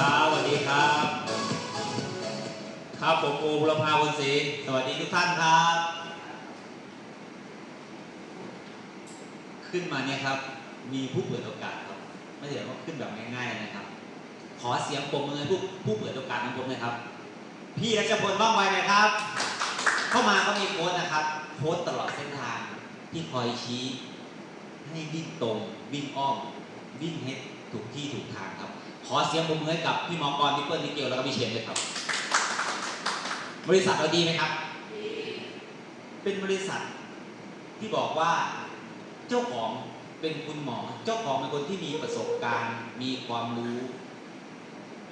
ครับสวัสดีครับ ครับผมโอบุรพาวนศรีสวัสดีทุกท่านครับ ขึ้นมาเนี่ยครับ มีผู้เปิดโอกาสครับ ไม่ใช่ว่าขึ้นแบบง่ายๆนะครับ ขอเสียงปรบมือให้ผู้ผู้เปิดโอกาสของผมหนะครับ พี่รัชพลว่องไวหนะครับ เข้ามาก็มีโค้ดนะครับ โค้ดตลอดเส้นทางที่คอยชี้ให้วิ่งตรงวิ่งอ้อมวิ่งให้ถูกที่ถูกทางครับ ขอเสียงปรบมือให้กับพี่มองกรพี่เปิ้ลพี่เกลแล้วก็พี่เชนด้วยครับ บริษัทเราดีไหมครับ เป็นบริษัทที่บอกว่าเจ้าของเป็นคุณหมอ เจ้าของเป็นคนที่มีประสบการณ์ มีความรู้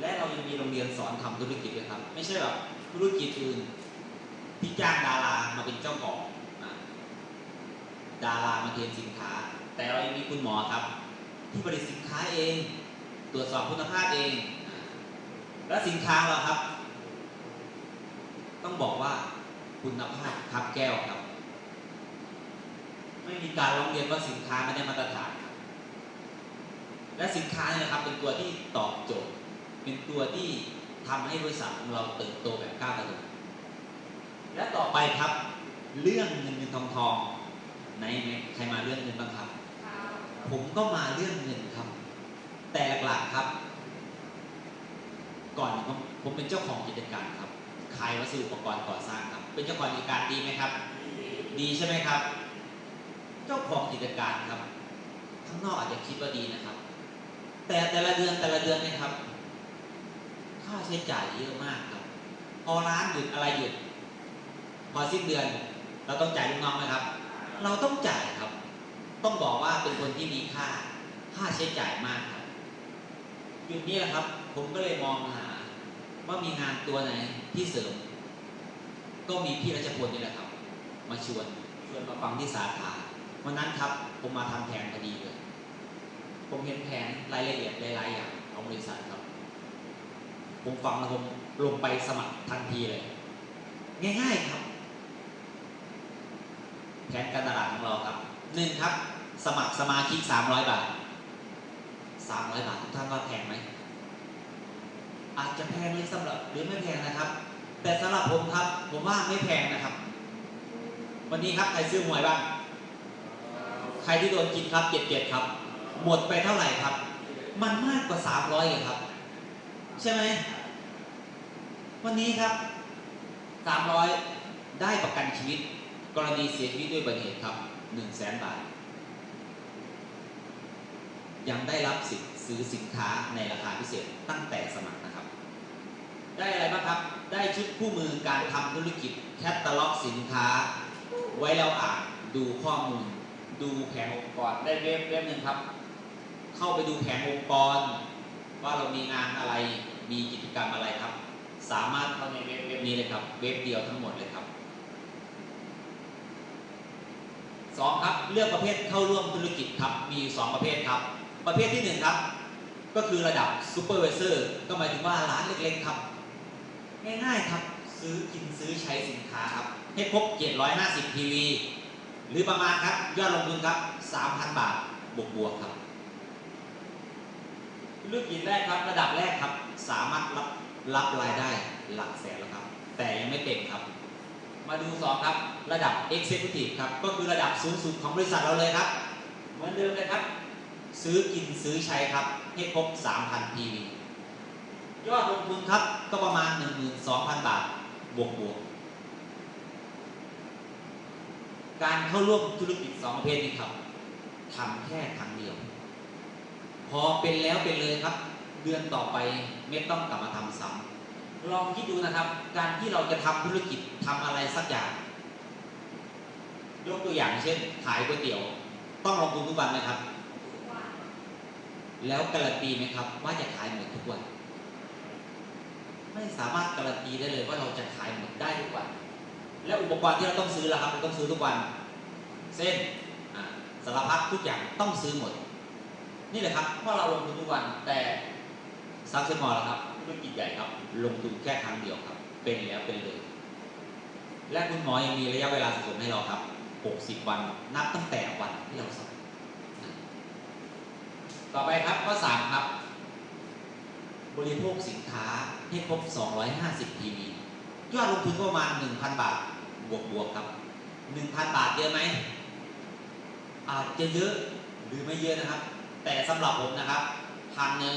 และเรายังมีโรงเรียนสอนทำธุรกิจด้วยครับ ไม่ใช่แบบธุรกิจอื่นที่จ้างดารามาเป็นเจ้าของดารามาเทรนสินค้า แต่เรายังมีคุณหมอครับ ที่ผลิตสินค้าเอง ตรวจสอบคุณภาพเองอะและสินค้าเราครับ ต้องบอกว่าคุณภาพครับแก้วครับ ไม่มีการร้องเรียนว่าสินค้าไม่ได้มาตรฐานครับและสินค้าเนี่ยนะครับเป็นตัวที่ตอบโจทย์ เป็นตัวที่ทำให้บริษัทของเราเติบโตแบบก้าวกระโดดและต่อไปครับ เรื่องเงินเงินทองทองไหนไหนใครมาเรื่องเงินบ้างครับ ผมก็มาเรื่องเงินครับ แต่หลักๆครับ ก่อนผมผมเป็นเจ้าของกิจการครับ ขายวัสดุอุปกรณ์ก่อสร้างครับ เป็นเจ้าของกิจการดีไหมครับ ดีใช่ไหมครับ เจ้าของกิจการครับ ข้างนอกอาจจะคิดว่าดีนะครับ แต่แต่ละเดือนแต่ละเดือนนี่ยครับ ค่าใช้จ่ายเยอะมากครับ พอร้านหยุดอะไรหยุด พอสิ้นเดือน เราต้องจ่ายลูกน้องไหมครับ เราต้องจ่ายครับ ต้องบอกว่าเป็นคนที่มีค่า ค่าใช้จ่ายมากครับ จุดนี้แหละครับ ผมก็เลยมองหา ว่ามีงานตัวไหนที่เสริม ก็มีพี่รัชพลนี่แหละครับ มาชวนชวนมาฟังที่สาขาวันนั้นครับผมมาทำแผนพอดีเลย ผมเห็นแผนรายละเอียดหลายๆอย่างของบริษัทครับ ผมฟังแล้วผมลงไปสมัครทันทีเลย ง่ายๆครับ แผนการตลาดของเราครับหนึ่งครับ สมัครสมาชิก300 บาท 300บาททุกท่านว่าแพงไหมอาจจะแพงเลยสำหรับหรือไม่แพงนะครับ แต่สำหรับผมครับ ผมว่าไม่แพงนะครับ วันนี้ครับใครซื้อหวยบ้างใครที่โดนกินครับเจ็ดเจ็ดครับ หมดไปเท่าไหร่ครับ มันมากกว่าสามร้อยครับ ใช่ไหมวันนี้ครับสามร้อยได้ประกันชีวิต กรณีเสียชีวิตด้วยอุบัติเหตุครับหนึ่งแสนบาท ยังได้รับสิทธิ์ซื้อสินค้าในราคาพิเศษตั้งแต่สมัครนะครับ ได้อะไรบ้างครับ ได้ชุดคู่มือการทำธุรกิจแคตตาล็อกสินค้า ไว้แล้วอ่านดูข้อมูล ดูแผนองค์กรได้เว็บเว็บหนึ่งครับ เข้าไปดูแผนองค์กร ว่าเรามีงานอะไรมีกิจกรรมอะไรครับ สามารถเข้าในเว็บเว็บนี้เลยครับ เว็บเดียวทั้งหมดเลยครับสองครับเลือกประเภทเข้าร่วมธุรกิจครับมีอยู่สองประเภทครับ ประเภทที่หนึ่งครับ ก็คือระดับซูเปอร์วิเซอร์ก็หมายถึงว่าร้านเล็กๆครับ ง่ายๆครับซื้อกินซื้อใช้สินค้าครับ ให้ครบ 750 PV หรือประมาณครับ ยอดลงทุนครับ 3,000 บาทบวกบวกๆครับธุรกิจแรกครับระดับแรกครับ สามารถรับรับรายได้หลักแสนแล้วครับ แต่ยังไม่เต็มครับ มาดูสองครับ ระดับ Executive ครับ ก็คือระดับสูงสุดของบริษัทเราเลยครับ เหมือนเดิมเลยครับ ซื้อกินซื้อใช้ครับให้ครบ 3,000 PV ยอดลงทุนครับก็ประมาณ 12,000 บาท บวกบวก การเข้าร่วมธุรกิจสองประเภทนี้ครับทำแค่ครั้งเดียว พอเป็นแล้วเป็นเลยครับ เดือนต่อไปไม่ต้องกลับมาทำซ้ำลองคิดดูนะครับ การที่เราจะทำธุรกิจทำอะไรสักอย่าง ยกตัวอย่างเช่น ขายก๋วยเตี๋ยว ต้องลงทุนทุกวันไหมครับ แล้วการันตีไหมครับ ว่าจะขายหมดทุกวัน ไม่สามารถการันตีได้เลยว่าเราจะขายหมดได้ทุกวัน และอุปกรณ์ที่เราต้องซื้อละครับเราต้องซื้อทุกวัน เส้นสารพัดทุกอย่างต้องซื้อหมด นี่แหละครับเพราะเราลงทุนทุกวันแต่ซักเซมอลล้วครับธุรกิจใหญ่ครับ ลงทุนแค่ครั้งเดียวครับ เป็นแล้วเป็นเลย และคุณหมอยังมีระยะเวลาสะสมให้เราครับ 60 วัน นับตั้งแต่วันที่เราสมัคร ต่อไปครับข้อ3ครับ บริโภคสินค้าให้ครบ 250 PV ยอดลงทุนประมาณ 1,000 บาท บวกบวกครับ 1,000 บาทเยอะไหมอาจจะเยอะหรือไม่เยอะนะครับ แต่สำหรับผมนะครับพันหนึ่ง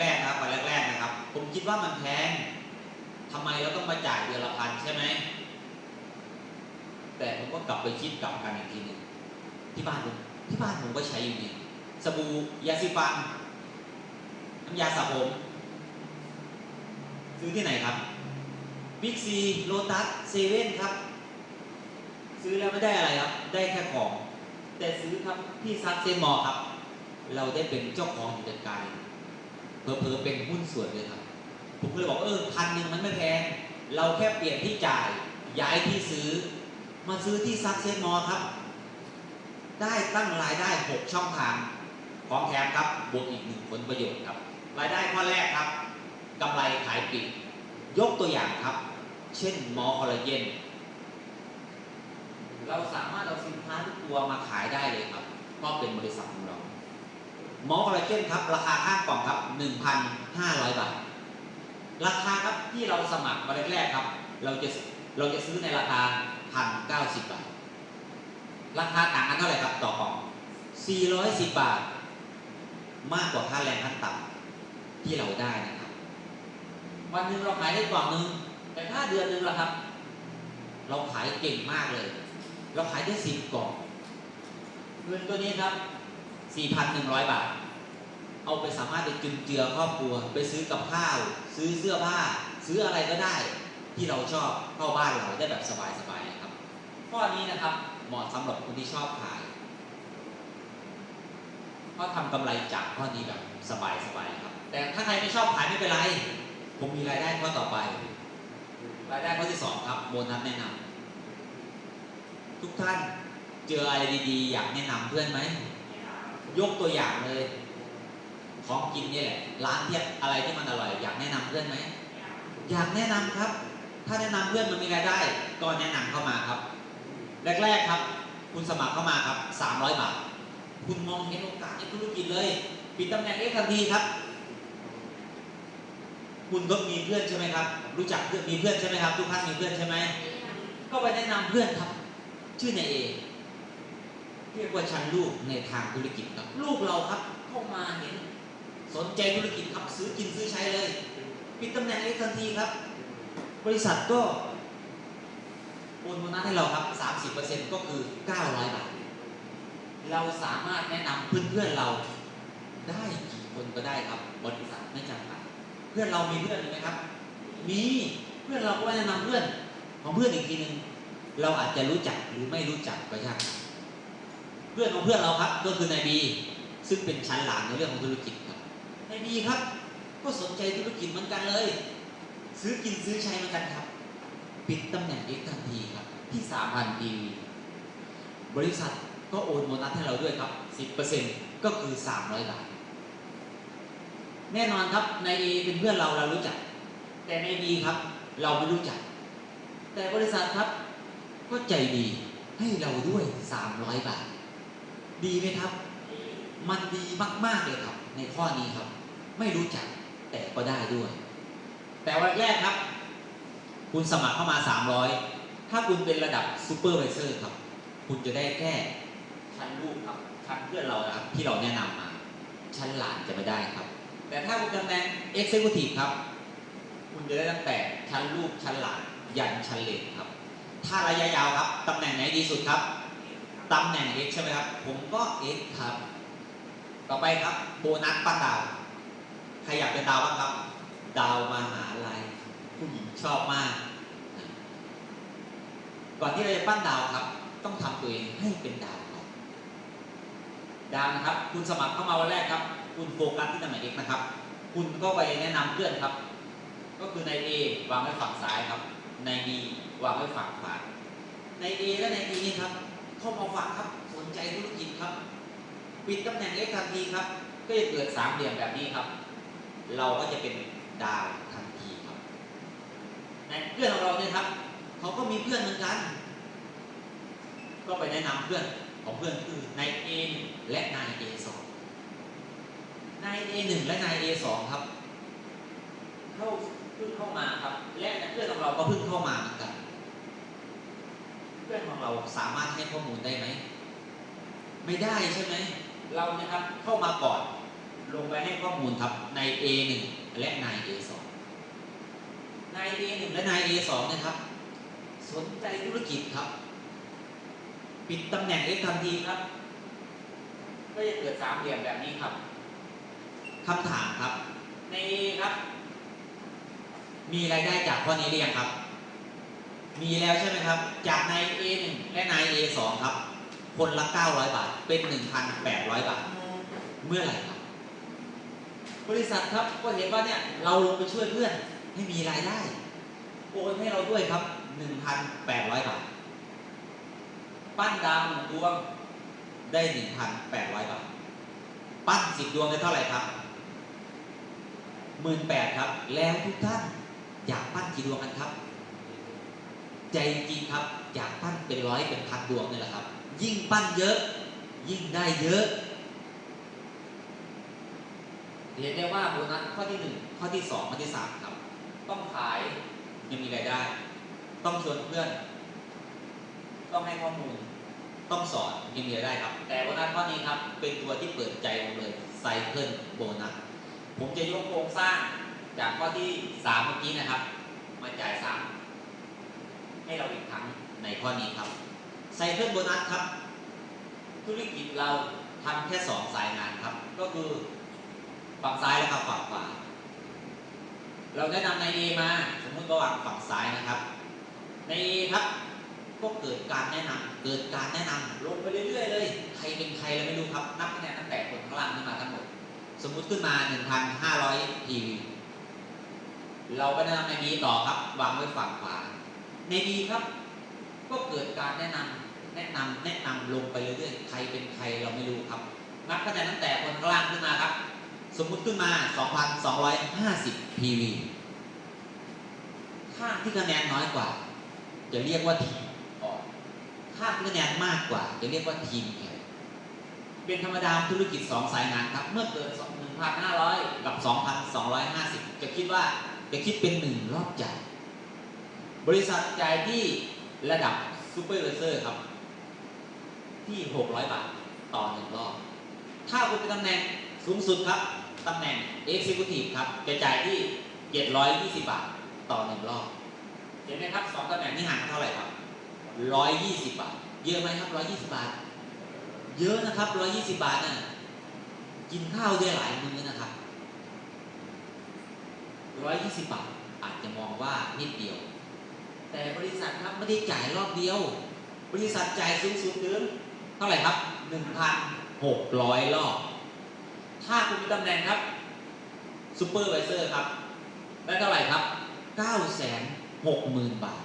แรกๆนะครับวันแรกๆนะครับ ผมคิดว่ามันแพงทำไมเราต้องมาจ่ายเดือนละพันใช่ไหมแต่ผมก็กลับไปคิดกลับกันอีกทีหนึ่งที่บ้านผมที่บ้านผมก็ใช้อยู่นี่ สบู่ยาสีฟัน น้ำยาสระผม ซื้อที่ไหนครับบิ๊กซีโลตัสเซเว่นครับ ซื้อแล้วไม่ได้อะไรครับ ได้แค่ของ แต่ซื้อครับที่ซักเซมอครับ เราได้เป็นเจ้าของกิจการเผลอเป็นหุ้นส่วนเลยครับ ผมก็เลยบอกเออพันหนึ่งมันไม่แพง เราแค่เปลี่ยนที่จ่ายย้ายที่ซื้อ มาซื้อที่ซักเซมอครับ ได้ตั้งรายได้ 6 ช่องทาง ของแถมครับบวกอีกหนึ่งผลประโยชน์ครับ รายได้ข้อแรกครับกำไรขายปลีกยกตัวอย่างครับ เช่นมอคอลลาเจนเราสามารถเอาสินค้าทุกตัวมาขายได้เลยครับเพราะเป็นบริษัทของเรามอคอลลาเจนครับ ราคาข้างกล่องครับ 1,500 บาท ราคาครับที่เราสมัครมาแรกๆครับ เราจะเราจะซื้อในราคา 1,090 บาท ราคาต่างกันเท่าไหร่ครับต่อกล่อง410 บาท มากกว่าค่าแรงขั้นต่ำที่เราได้นะครับ วันหนึ่งเราขายได้กล่องหนึ่งแต่ถ้าเดือนหนึ่งละครับ เราขายเก่งมากเลย เราขายได้สิบกล่องเงินตัวนี้ครับ4,100บาท เอาไปสามารถไปจุนเจือครอบครัว ไปซื้อกับข้าว ซื้อเสื้อผ้า ซื้ออะไรก็ได้ ที่เราชอบเข้าบ้านเราได้แบบสบายๆนะครับข้อนี้นะครับเหมาะสำหรับคนที่ชอบขาย เพราะทำกำไรจากข้อนี้แบบสบายๆครับ แต่ถ้าใครไม่ชอบขายไม่เป็นไร ผมมีรายได้ข้อต่อไป รายได้ข้อที่สองครับโบนัสแนะนำทุกท่านเจออะไรดีๆ อยากแนะนำเพื่อนไหม ยกตัวอย่างเลย ของกินนี่แหละ ร้านเทียบอะไรที่มันอร่อย อยากแนะนำเพื่อนไหม อยากแนะนำครับ ถ้าแนะนำเพื่อนมันมีรายได้ ก็แนะนำเข้ามาครับ แรกๆครับ คุณสมัครเข้ามาครับ 300 บาท คุณมองเห็นโอกาสในธุรกิจเลยปิดตำแหน่งเอทันทีครับ คุณก็มีเพื่อนใช่ไหมครับ รู้จักเพื่อนมีเพื่อนใช่ไหมครับ ทุกท่านมีเพื่อนใช่ไหมก็ไปแนะนำเพื่อนครับ ชื่อนายเอเรียกว่าชั้นลูกในทางธุรกิจครับ ลูกเราครับเข้ามาเห็น สนใจธุรกิจครับซื้อกินซื้อใช้เลย ปิดตำแหน่งเอทันทีครับ บริษัทก็โอนโบนัสให้เราครับ 30%ก็คือ 900 บาท เราสามารถแนะนำเพื่อนๆเราได้กี่คนก็ได้ครับ บริษัทไม่จำกัดเพื่อนเรามีเพื่อนไหมครับ มีเพื่อนเราก็แนะนำเพื่อนของเพื่อนอีกทีหนึ่งเราอาจจะรู้จักหรือไม่รู้จักก็ช่างเพื่อนของเพื่อนเราครับก็คือนายบี ซึ่งเป็นชั้นหลานในเรื่องของธุรกิจครับนายบีครับ ก็สนใจธุรกิจเหมือนกันเลย ซื้อกินซื้อใช้เหมือนกันครับ ปิดตำแหน่งเอกทันทีครับ ที่3,000 PV บริษัท ก็โอนโบนัสให้เราด้วยครับ 10%ก็คือ 300 บาท แน่นอนครับใน A เป็นเพื่อนเราเรารู้จัก แต่ใน B ครับ เราไม่รู้จัก แต่บริษัทครับก็ใจดีให้เราด้วย 300 บาท ดีไหมครับ มันดีมาก ๆ เลยครับ ในข้อนี้ครับ ไม่รู้จักแต่ก็ได้ด้วย แต่วันแรกครับ คุณสมัครเข้ามา 300 ถ้าคุณเป็นระดับซูเปอร์ไวเซอร์ครับ คุณจะได้แค่ ชั้นลูกครับชั้นเพื่อนเรานะครับที่เราแนะนำมา ชั้นหลานจะไม่ได้ครับ แต่ถ้าคุณตำแหน่ง Executive ครับ คุณจะได้ตั้งแต่ชั้นลูกชั้นหลานยันชั้นเลนครับ ถ้าระยะยาวครับตำแหน่งไหนดีสุดครับตำแหน่ง X ใช่ไหมครับ ผมก็ X ครับ ต่อไปครับโบนัสปั้นดาวใครอยากเป็นดาวบ้างครับ ดาวมหาลัยผู้หญิงชอบมาก ก่อนที่เราจะปั้นดาวครับ ต้องทำตัวเองให้เป็นดาว ดาวนะครับ คุณสมัครเข้ามาวันแรกครับ คุณโฟกัสที่ตำแหน่ง X นะครับ คุณก็ไปแนะนำเพื่อนครับ ก็คือใน A วางไว้ฝั่งซ้ายครับ ใน B วางไว้ฝั่งขวา ใน A และใน B นี่ครับเข้ามาฟังครับสนใจธุรกิจครับ ปิดตำแหน่ง X ทันทีครับ ก็จะเกิดสามเหลี่ยมแบบนี้ครับ เราก็จะเป็นดาวทันทีครับในเพื่อนของเราเนี่ยครับ เขาก็มีเพื่อนเหมือนกัน ก็ไปแนะนำเพื่อน ของเพื่อนคือนาย A และนาย A 2 นาย A 1 และนาย A 2 ครับเข้าเพิ่งเข้ามาครับ และเพื่อนของเราก็เพิ่งเข้ามาเหมือนกัน เพื่อนของเราสามารถให้ข้อมูลได้ไหมไม่ได้ใช่ไหมเรานะครับเข้ามาก่อนลงไปให้ข้อมูลครับใน A1 และใน A2 ใน A1 และใน A2 นะครับ สนใจธุรกิจครับ ปิดตำแหน่ง X ทันทีครับ ก็จะเกิดสามเหลี่ยมแบบนี้ครับคำถามครับ ใน A ครับ มีรายได้จากข้อนี้หรือยังครับ มีแล้วใช่ไหมครับ จากใน A1 และใน A2 ครับ คนละ 900 บาท เป็น 1,800 บาท เมื่อไหร่ครับ บริษัทครับก็เห็นว่าเนี่ยเราลงไปช่วยเพื่อนให้มีรายได้โอนให้เราด้วยครับ 1,800 บาท ปั้นดาวหนึ่งดวงได้1,800บาท ปั้นสิบดวงได้เท่าไหร่ครับหมื่นแปดครับ แล้วทุกท่านอยากปั้นกี่ดวงกันครับ ใจจริงครับ อยากปั้นเป็นร้อยเป็นพันดวงนี่แหละครับ ยิ่งปั้นเยอะ ยิ่งได้เยอะเห็นได้ว่าโบนัสข้อที่หนึ่งข้อที่สองข้อที่สามครับ ต้องขายยังมีรายได้ ต้องชวนเพื่อน ต้องให้ข้อมูล ต้องสอนยังมียได้ครับ แต่โบนัสข้อนี้ครับ เป็นตัวที่เปิดใจผมเลยไซเคิลโบนัสผมจะยกโครงสร้างจากข้อที่สามเมื่อกี้นะครับ มาจ่ายสามให้เราอีกครั้งในข้อนี้ครับไซเคิลโบนัสครับ ธุรกิจเราทำแค่สองสายงานครับ ก็คือฝั่งซ้ายและครับฝั่งขวาเราแนะนำใน A มา สมมุติระหว่างฝั่งซ้ายนะครับ ใน A ครับ ก็เกิดการแนะนำเกิดการแนะนำลงไปเรื่อยๆเลย ใครเป็นใครเราไม่รู้ครับ นับคะแนนตั้งแต่คนข้างล่างขึ้นมาทั้งหมด สมมุติขึ้นมา 1,500 PV เราไปแนะนำใน B ต่อครับ วางไว้ฝั่งขวา ใน B ครับ ก็เกิดการแนะนำแนะนำแนะนำลงไปเรื่อยๆ ใครเป็นใครเราไม่รู้ครับ นับคะแนนตั้งแต่คนข้างล่างขึ้นมาครับ สมมุติขึ้นมา 2,250 PV ข้างที่คะแนนน้อยกว่า จะเรียกว่าทีมอ่ ข้างที่คะแนนมากกว่าจะเรียกว่าทีมแข่งเป็นธรรมดาธุรกิจ 2 สายงานครับ เมื่อเกิด1,500 กับ 2,250 จะคิดว่าจะคิดเป็น 1 รอบจ่ายบริษัทจ่ายที่ระดับซูเปอร์เวเซอร์ครับ ที่ 600 บาท ต่อ1รอบ ถ้าคุณเป็นตำแหน่งสูงสุดครับตำแหน่ง Executive ครับ จะจ่ายที่ 720 บาท ต่อ1รอบ เห็นไหมครับสองตำแหน่งนี้ห่างกันเท่าไหร่ครับ 120 บาท เยอะไหมครับ 120 บาท เยอะนะครับ 120 บาทน่ะกินข้าวได้หลายมื้อนะครับ 120 บาท อาจจะมองว่านิดเดียว แต่บริษัทครับไม่ได้จ่ายรอบเดียว บริษัทจ่ายสูงสุดถึงเท่าไหร่ครับ 1,600 รอบ ถ้าคุณมีตำแหน่งครับซูเปอร์ไวเซอร์ครับ ได้เท่าไหร่ครับ 960,000 บาท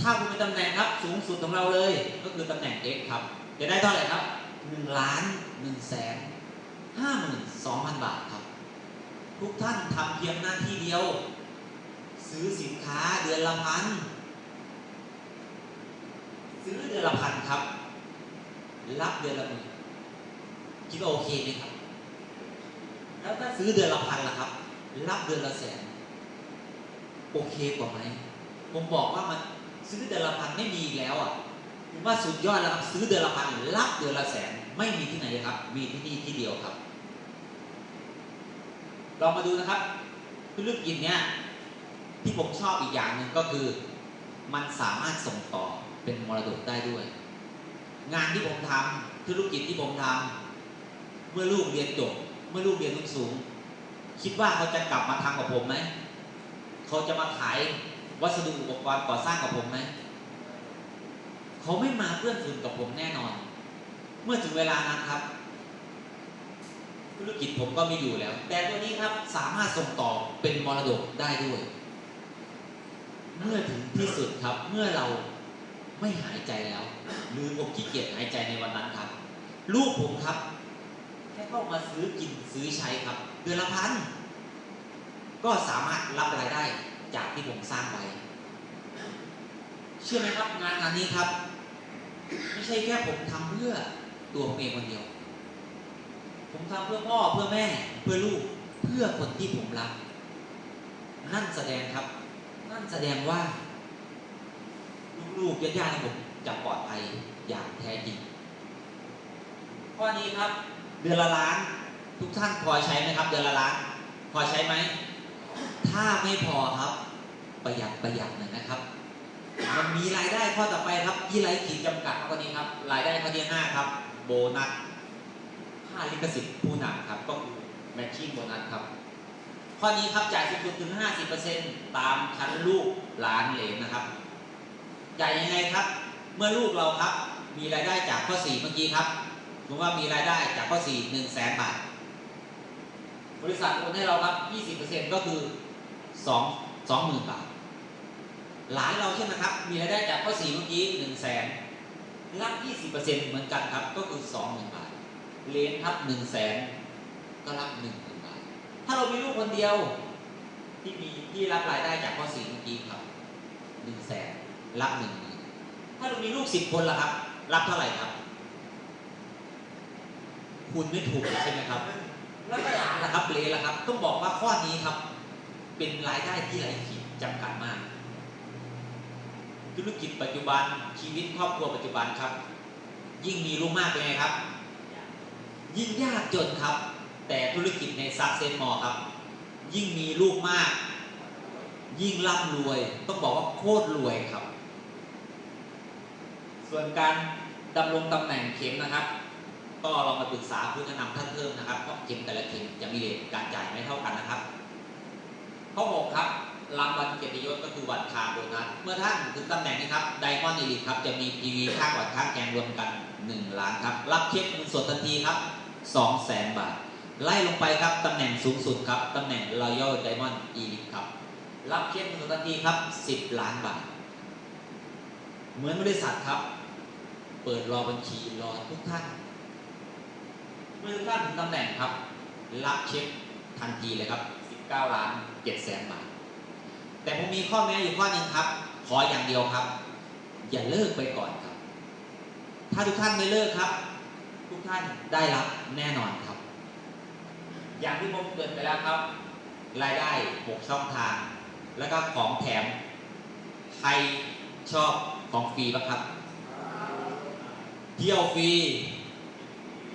ถ้าคุณมีตำแหน่งครับสูงสุดของเราเลย ก็คือตำแหน่ง X ครับ จะได้เท่าไหร่ครับ1ล้าน1แสน52,000บาทครับ ทุกท่านทำเพียงหน้าที่เดียว ซื้อสินค้าเดือนละพันซื้อเดือนละพันครับ รับเดือนละหมื่นคิดว่าโอเคไหมครับ แล้วถ้าซื้อเดือนละพันล่ะครับ รับเดือนละแสน โอเคกว่าไหมผมบอกว่ามัน ซื้อเดือนละพันไม่มีอีกแล้วอะผมว่าสุดยอดแล้วครับซื้อเดือนละพันรับเดือนละแสนไม่มีที่ไหนครับ มีที่นี่ที่เดียวครับเรามาดูนะครับธุรกิจเนี้ยที่ผมชอบอีกอย่างหนึ่งก็คือ มันสามารถส่งต่อเป็นมรดกได้ด้วย งานที่ผมทำธุรกิจที่ผมทำเมื่อลูกเรียนจบเมื่อลูกเรียนสูง คิดว่าเขาจะกลับมาทำกับผมไหมเขาจะมาขาย วัสดุอุปกรณ์ก่อสร้างกับผมไหมเขาไม่มาเพื่อนฝูนกับผมแน่นอน เมื่อถึงเวลานั้นครับ ธุรกิจผมก็ไม่อยู่แล้ว แต่ตัวนี้ครับสามารถส่งต่อเป็นมรดกได้ด้วย เมื่อถึงที่สุดครับ เมื่อเราไม่หายใจแล้ว หรือผมขี้เกียจหายใจในวันนั้นครับ ลูกผมครับ แค่เข้ามาซื้อกินซื้อใช้ครับ เดือนละพันก็สามารถรับรายได้ จากที่ผมสร้างไว้ เชื่อไหมครับงานงานนี้ครับ ไม่ใช่แค่ผมทำเพื่อตัวผมเองคนเดียว ผมทำเพื่อพ่อเพื่อแม่เพื่อลูกเพื่อคนที่ผมรัก นั่นแสดงครับ นั่นแสดงว่า ลูกๆญาติๆของผมจะปลอดภัยอย่างแท้จริงข้อนี้ครับ เดือนละล้าน ทุกท่านพอใช้ไหมครับ เดือนละล้าน พอใช้ไหม ถ้าไม่พอครับ ประหยัดประหยัดหน่อยนะครับ มันมีรายได้ข้อต่อไปครับที่ไรขีดจำกัดข้อนี้ครับรายได้ข้อที่ห้าครับ โบนัสค่าลิขสิทธิ์ผู้นำครับก็คือแมทชิ่งโบนัสครับข้อนี้ครับจ่ายสูงสุดถึง 50%ตามชั้นลูกหลานเหลนนะครับจ่ายยังไงครับ เมื่อลูกเราครับ มีรายได้จากข้อ 4 เมื่อกี้ครับสมมติว่ามีรายได้จากข้อ 4 1 0 0 0 0แสนบาท บริษัทโอนให้เราครับ 20%ก็คือ 2 20,000บาท หลานเราใช่ไหมครับ มีรายได้จากข้อ4เมื่อกี้1 0 0 0 0แสนรับ20%เหมือนกันครับ ก็คือ20,000บาทเลนครับ1 0 0 0 0แสนก็รับ10,000บาท ถ้าเรามีลูกคนเดียว ที่มีที่รับรายได้จากข้อ4เมื่อกี้ครับ1 0 0 0 0แสนรับ1 0,000ถ้าเรามีลูก10คนล่ะครับ รับเท่าไหร่ครับ คุณไม่ถูกใช่ไหมครับ แล้วก็หลานล่ะครับเลนล่ะครับ ต้องบอกว่าข้อนี้ครับ เป็นรายได้ที่ไร้ขีดจำกัดมาก ธุรกิจปัจจุบันชีวิตครอบครัวปัจจุบันครับ ยิ่งมีลูกมากเป็นไงครับ ยิ่งยากจนครับ แต่ธุรกิจในซักเซนมอครับ ยิ่งมีลูกมาก ยิ่งร่ำรวย ต้องบอกว่าโคตรรวยครับ ส่วนการดำรงตำแหน่งเข็มนะครับ ก็ลองมาปรึกษาผู้แนะนำท่านเพิ่มนะครับเพราะเข็มแต่ละเข็มจะมีเรทการจ่ายไม่เท่ากันนะครับ ข้อ6ครับรางวัลเกียรติยศก็คือวันคาโบนัส เมื่อท่านถึงตำแหน่งนี้ครับไดมอนด์ e ีลิครับ จะมี PV ค่าก่อนค่าแกงรวมกัน 1 ล้านครับ รับเช็คเงินสดทันทีครับ2แสนบาท ไล่ลงไปครับ ตำแหน่งสูงสุดครับ ตำแหน่ง Royal Diamond Elite ครับ รับเช็คเงินสดทันทีครับ 10 ล้านบาท เหมือนบริษัทครับ เปิดรอบัญชีรอทุกท่าน เมื่อทุกท่านถึงตำแหน่งครับ รับเช็คทันทีเลยครับ 9ล้าน7แสนบาทแต่ผมมีข้อแม้อยู่ข้อหนึ่งครับ ขออย่างเดียวครับ อย่าเลิกไปก่อนครับ ถ้าทุกท่านไม่เลิกครับ ทุกท่านได้รับแน่นอนครับ อย่างที่ผมเกรินไปแล้วครับ รายได้6ช่องทาง แล้วก็ของแถม ใครชอบของฟรีบ้างครับ เที่ยวฟรี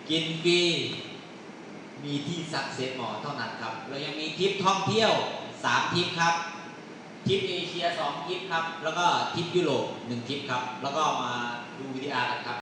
กินฟรี มีที่ซักเซนหมอเท่านั้นครับเรายังมีทริปท่องเที่ยว3ทริปครับทริปเอเชีย2ทริปครับแล้วก็ทริปยุโรป1ทริปครับแล้วก็มาดูวิดีอากันครับ